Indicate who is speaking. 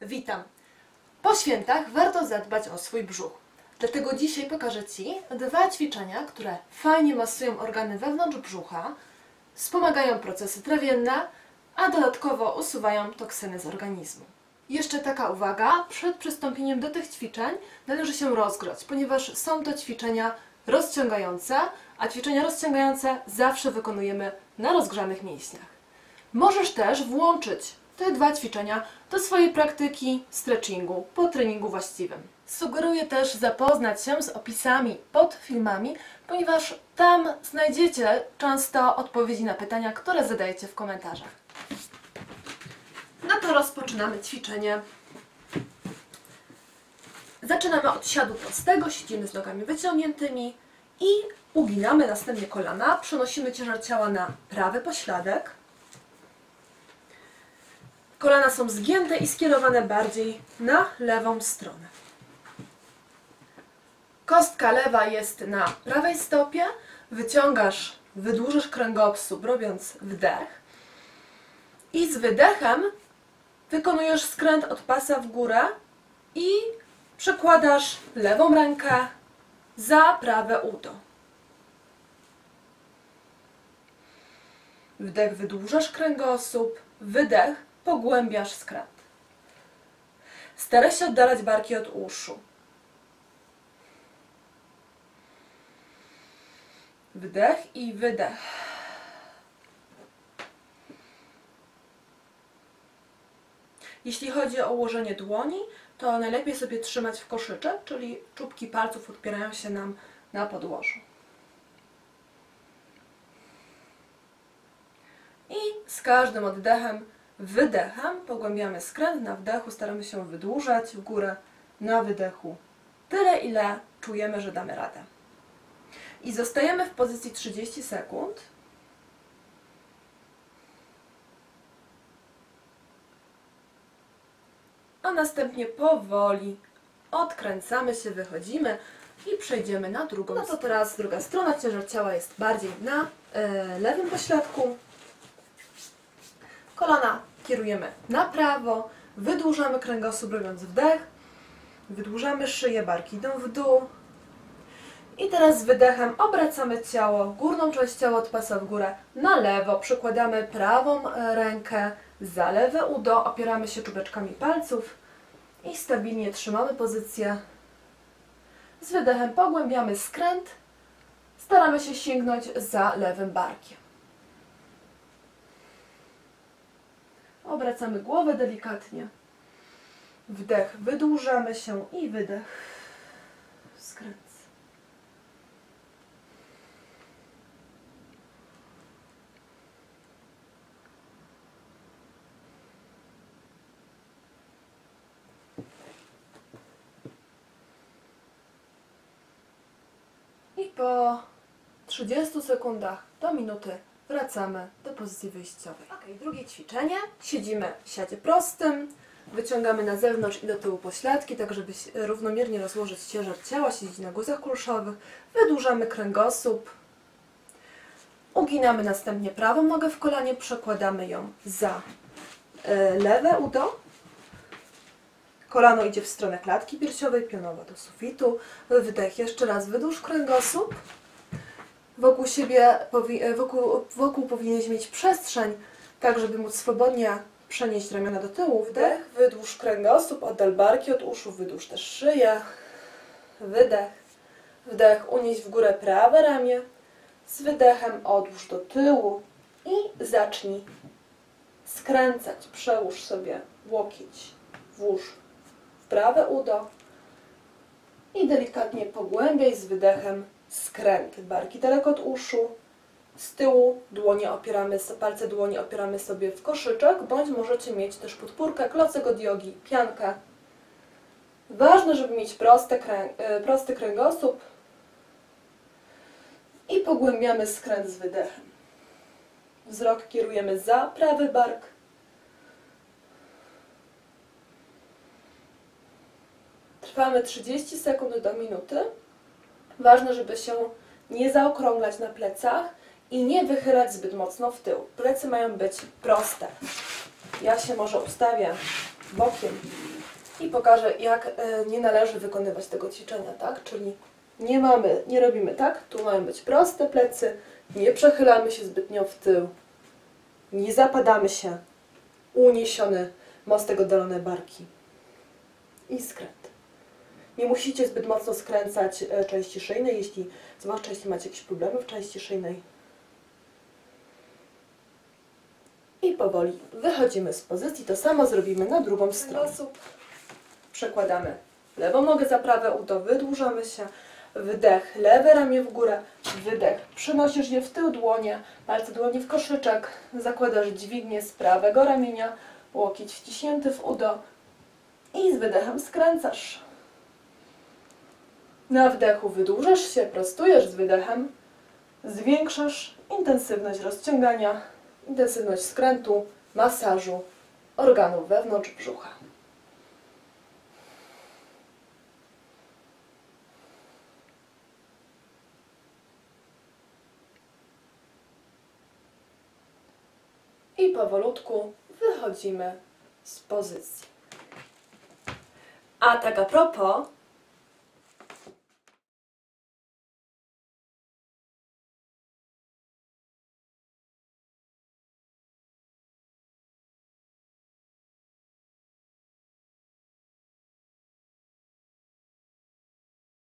Speaker 1: Witam. Po świętach warto zadbać o swój brzuch. Dlatego dzisiaj pokażę Ci dwa ćwiczenia, które fajnie masują organy wewnątrz brzucha, wspomagają procesy trawienne, a dodatkowo usuwają toksyny z organizmu. Jeszcze taka uwaga, przed przystąpieniem do tych ćwiczeń należy się rozgrzać, ponieważ są to ćwiczenia rozciągające, a ćwiczenia rozciągające zawsze wykonujemy na rozgrzanych mięśniach. Możesz też włączyć te dwa ćwiczenia do swojej praktyki stretchingu po treningu właściwym. Sugeruję też zapoznać się z opisami pod filmami, ponieważ tam znajdziecie często odpowiedzi na pytania, które zadajecie w komentarzach. No to rozpoczynamy ćwiczenie. Zaczynamy od siadu prostego, siedzimy z nogami wyciągniętymi i uginamy następnie kolana, przenosimy ciężar ciała na prawy pośladek. Kolana są zgięte i skierowane bardziej na lewą stronę. Kostka lewa jest na prawej stopie. Wyciągasz, wydłużasz kręgosłup, robiąc wdech. I z wydechem wykonujesz skręt od pasa w górę i przekładasz lewą rękę za prawe udo. Wdech wydłużasz kręgosłup, wydech pogłębiasz skręt. Staraj się oddalać barki od uszu. Wdech i wydech. Jeśli chodzi o ułożenie dłoni, to najlepiej sobie trzymać w koszyczek, czyli czubki palców odpierają się nam na podłożu. I z każdym oddechem, wydechem pogłębiamy skręt. Na wdechu staramy się wydłużać w górę, na wydechu tyle, ile czujemy, że damy radę. I zostajemy w pozycji 30 sekund. A następnie powoli odkręcamy się, wychodzimy i przejdziemy na drugą. No to teraz druga strona, ciężar ciała jest bardziej na e, lewym pośladku. Kierujemy na prawo, wydłużamy kręgosłup robiąc wdech, wydłużamy szyję, barki idą w dół. I teraz z wydechem obracamy ciało, górną część ciała od pasa w górę na lewo, przykładamy prawą e, rękę za lewe udo, opieramy się czubeczkami palców i stabilnie trzymamy pozycję. Z wydechem pogłębiamy skręt, staramy się sięgnąć za lewym barkiem. Obracamy głowę delikatnie. Wdech, wydłużamy się i wydech, skręt. I po 30 sekundach do minuty wracamy pozycji wyjściowej. Ok, drugie ćwiczenie. Siedzimy w siadzie prostym, wyciągamy na zewnątrz i do tyłu pośladki, tak żeby równomiernie rozłożyć ciężar ciała, siedzieć na guzach kulszowych. Wydłużamy kręgosłup. Uginamy następnie prawą nogę w kolanie, przekładamy ją za e, lewe udo. Kolano idzie w stronę klatki piersiowej, pionowo do sufitu. Wdech, jeszcze raz wydłuż kręgosłup. Wokół siebie, powi- wokół, wokół powinieneś mieć przestrzeń, tak żeby móc swobodnie przenieść ramiona do tyłu. Wdech, wydłuż kręgosłup, oddal barki od uszu, wydłuż też szyję. Wydech. Wdech, unieś w górę prawe ramię. Z wydechem odłóż do tyłu i zacznij skręcać. Przełóż sobie łokieć, włóż w prawe udo i delikatnie pogłębiaj z wydechem skręt. Barki daleko od uszu, z tyłu dłonie opieramy, palce dłoni opieramy sobie w koszyczek, bądź możecie mieć też podpórkę, klocek od jogi, piankę. Ważne, żeby mieć proste krę e, prosty kręgosłup i pogłębiamy skręt z wydechem. Wzrok kierujemy za prawy bark, Trwamy 30 sekund do minuty. Ważne, żeby się nie zaokrąglać na plecach i nie wychylać zbyt mocno w tył. Plecy mają być proste. Ja się może ustawię bokiem i pokażę, jak e, nie należy wykonywać tego ćwiczenia, tak? Czyli nie mamy, nie robimy tak, tu mają być proste plecy, nie przechylamy się zbytnio w tył, nie zapadamy się, uniesiony mostek oddalone barki i skręt. Nie musicie zbyt mocno skręcać e, części szyjnej, jeśli, zwłaszcza jeśli macie jakieś problemy w części szyjnej. I powoli wychodzimy z pozycji. To samo zrobimy na drugą stronę. Przekładamy lewą nogę za prawe udo, wydłużamy się. Wdech, lewe ramię w górę. Wydech, przenosisz je w tył dłonie, palce dłoni w koszyczek. Zakładasz dźwignię z prawego ramienia, łokieć wciśnięty w udo. I z wydechem skręcasz. Na wdechu wydłużasz się, prostujesz z wydechem. Zwiększasz intensywność rozciągania, intensywność skrętu, masażu organów wewnątrz brzucha. I powolutku wychodzimy z pozycji. A tak a propos,